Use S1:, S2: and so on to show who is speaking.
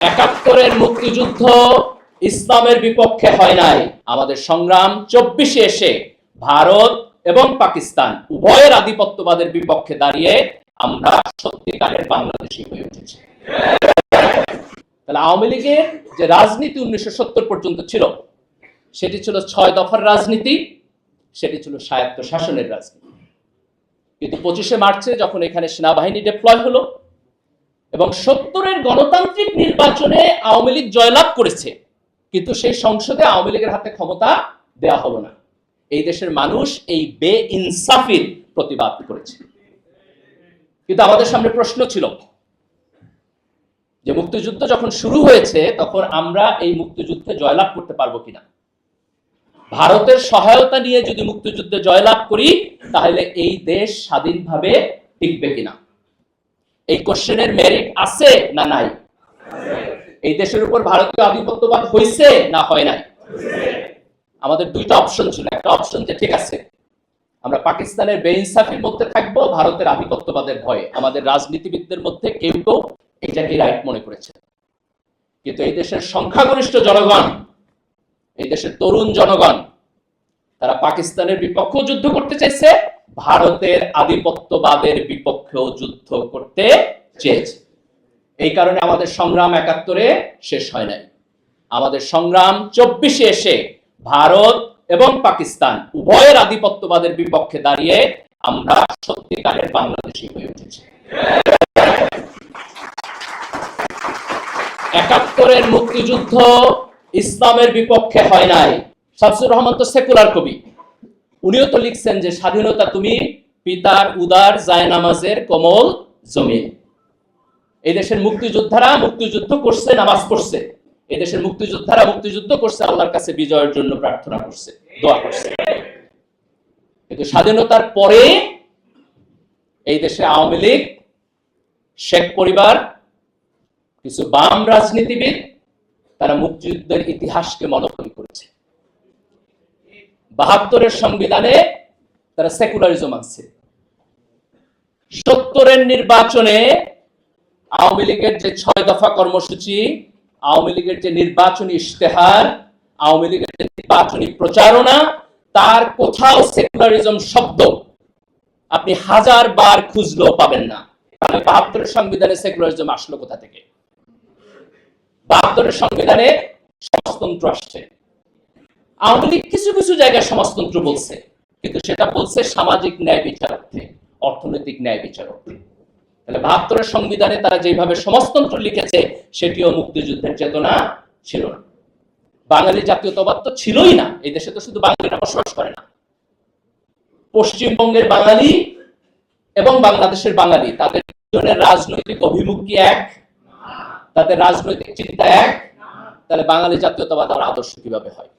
S1: একাত্তরের মুক্তিযুদ্ধ ইসলামের বিপক্ষে হয় নাই। আমাদের সংগ্রাম চব্বিশে এসে ভারত এবং পাকিস্তান উভয়ের আধিপত্যবাদের বিপক্ষে দাঁড়িয়ে আমরা সত্যিকারের বাংলাদেশি হয়ে উঠেছি। তাহলে আওয়ামী লীগের যে রাজনীতি উনিশশো সত্তর পর্যন্ত ছিল, সেটি ছিল ছয় দফার রাজনীতি, সেটি ছিল স্বায়ত্ত শাসনের রাজনীতি। কিন্তু পঁচিশে মার্চে যখন এখানে সেনাবাহিনী ডিপ্লয় হলো এবং সত্তরের গণতান্ত্রিক নির্বাচনে আওয়ামী লীগ জয়লাভ করেছে, কিন্তু সেই সংসদে আওয়ামী লীগের হাতে ক্ষমতা দেয়া হলো না। এই দেশের মানুষ এই বে ইনসাফির প্রতিবাদ করেছে। কিন্তু আমাদের সামনে প্রশ্ন ছিল, যে মুক্তিযুদ্ধ যখন শুরু হয়েছে, তখন আমরা এই মুক্তিযুদ্ধে জয়লাভ করতে পারব কিনা? ভারতের সহায়তা নিয়ে যদি মুক্তিযুদ্ধে জয়লাভ করি, তাহলে এই দেশ স্বাধীনভাবে টিকবে কিনা? এই কোশ্চেনের মেরিট আছে না নাই? এই দেশের উপর ভারতীয় আধিপত্যবাদ হয়েছে না হয় নাই? আমাদের দুইটা অপশন ছিল। একটা অপশন যে ঠিক আছে, আমরা পাকিস্তানের বেইনসাফির মধ্যে থাকব, ভারতের আধিপত্যবাদের ভয়ে। আমাদের রাজনীতিবিদদের মধ্যে কেউ কেউ এটাকে রাইট মনে করেছে। কিন্তু এই দেশের সংখ্যাগরিষ্ঠ জনগণ, এই দেশের তরুণ জনগণ, তারা পাকিস্তানের বিপক্ষেও যুদ্ধ করতে চাইছে ভারতের আধিপত্যবাদের বিপক্ষেও যুদ্ধ করতে চেয়েছে। এই কারণে আমাদের সংগ্রাম একাত্তরে শেষ হয় নাই। আমাদের সংগ্রাম চব্বিশে এসে ভারত এবং পাকিস্তান উভয়ের আধিপত্যবাদের বিপক্ষে দাঁড়িয়ে আমরা সত্যিকারের বাংলাদেশি হয়ে উঠেছি। একাত্তরের মুক্তিযুদ্ধ ইসলামের বিপক্ষে হয় নাই। শামসুর রহমান তো সেকুলার কবি। উনিও তো লিখছেন যে স্বাধীনতা তুমি, পিতার উদার জায়নামাজের কোমল জমিন। এই দেশের মুক্তিযোদ্ধারা মুক্তিযুদ্ধ করছে, নামাজ পড়ছে। এই দেশের মুক্তিযোদ্ধারা মুক্তিযুদ্ধ করছে, আল্লাহর কাছে বিজয়ের জন্য প্রার্থনা করছে, দোয়া করছে। কিন্তু স্বাধীনতার পরে এই দেশে আওয়ামী লীগ, শেখ পরিবার, কিছু বাম রাজনীতিবিদ, তারা মুক্তিযুদ্ধের ইতিহাসকে করেছে বাহাত্তরের সংবিধানে তারা সেকুলারিজম আনছে। সত্তরের নির্বাচনে আওয়ামী লীগের যে ছয় দফা কর্মসূচি, আওয়ামী লীগের যে নির্বাচনী ইশতেহার, আওয়ামী লীগের যে নির্বাচনী প্রচারণা, তার কোথাও সেকুলারিজম শব্দ আপনি হাজার বার খুঁজলেও পাবেন না। বাহাত্তরের সংবিধানে সেকুলারিজম আসলো কোথা থেকে? বাহাত্তরের সংবিধানে সমাজতন্ত্র আসছে। আওয়ামী লীগ কিছু কিছু জায়গায় সমাজতন্ত্র বলছে, কিন্তু সেটা বলছে সামাজিক ন্যায় বিচারার্থে অর্থনৈতিক ন্যায় বিচারার্থে তাহলে বাহাত্তরের সংবিধানে তারা যেভাবে সমাজতন্ত্র লিখেছে, সেটিও মুক্তিযুদ্ধের চেতনা ছিল না। বাঙালি জাতীয়তাবাদ তো ছিলই না, এই দেশে তো শুধু বাঙালিরা বসবাস করে না। পশ্চিমবঙ্গের বাঙালি এবং বাংলাদেশের বাঙালি, তাদের দুজনের রাজনৈতিক অভিমুখ কি এক, তাদের রাজনৈতিক চিন্তা এক। তাহলে বাঙালি জাতীয়তাবাদ আর আদর্শ কীভাবে হয়?